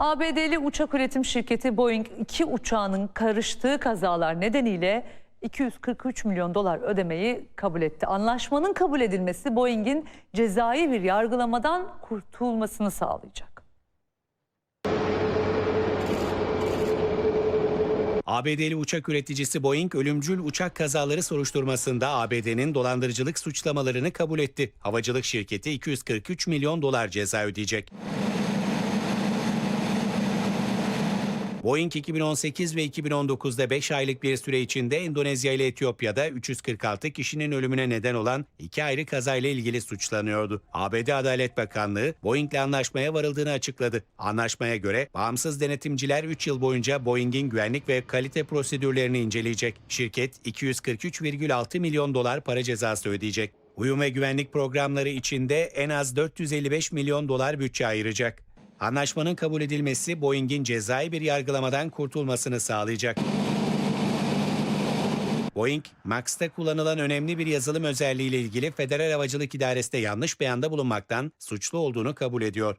ABD'li uçak üretim şirketi Boeing iki uçağının karıştığı kazalar nedeniyle 243 milyon dolar ödemeyi kabul etti. Anlaşmanın kabul edilmesi Boeing'in cezai bir yargılamadan kurtulmasını sağlayacak. ABD'li uçak üreticisi Boeing ölümcül uçak kazaları soruşturmasında ABD'nin dolandırıcılık suçlamalarını kabul etti. Havacılık şirketi 243 milyon dolar ceza ödeyecek. Boeing 2018 ve 2019'da 5 aylık bir süre içinde Endonezya ile Etiyopya'da 346 kişinin ölümüne neden olan iki ayrı kazayla ilgili suçlanıyordu. ABD Adalet Bakanlığı Boeing'le anlaşmaya varıldığını açıkladı. Anlaşmaya göre bağımsız denetimciler 3 yıl boyunca Boeing'in güvenlik ve kalite prosedürlerini inceleyecek. Şirket 243,6 milyon dolar para cezası ödeyecek. Uyum ve güvenlik programları içinde en az 455 milyon dolar bütçe ayıracak. Anlaşmanın kabul edilmesi Boeing'in cezai bir yargılamadan kurtulmasını sağlayacak. Boeing, MAX'ta kullanılan önemli bir yazılım özelliğiyle ilgili Federal Havacılık İdaresi'de yanlış beyanda bulunmaktan suçlu olduğunu kabul ediyor.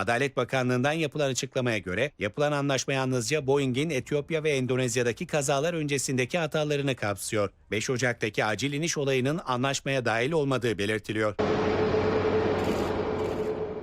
Adalet Bakanlığı'ndan yapılan açıklamaya göre yapılan anlaşma yalnızca Boeing'in Etiyopya ve Endonezya'daki kazalar öncesindeki hatalarını kapsıyor. 5 Ocak'taki acil iniş olayının anlaşmaya dahil olmadığı belirtiliyor.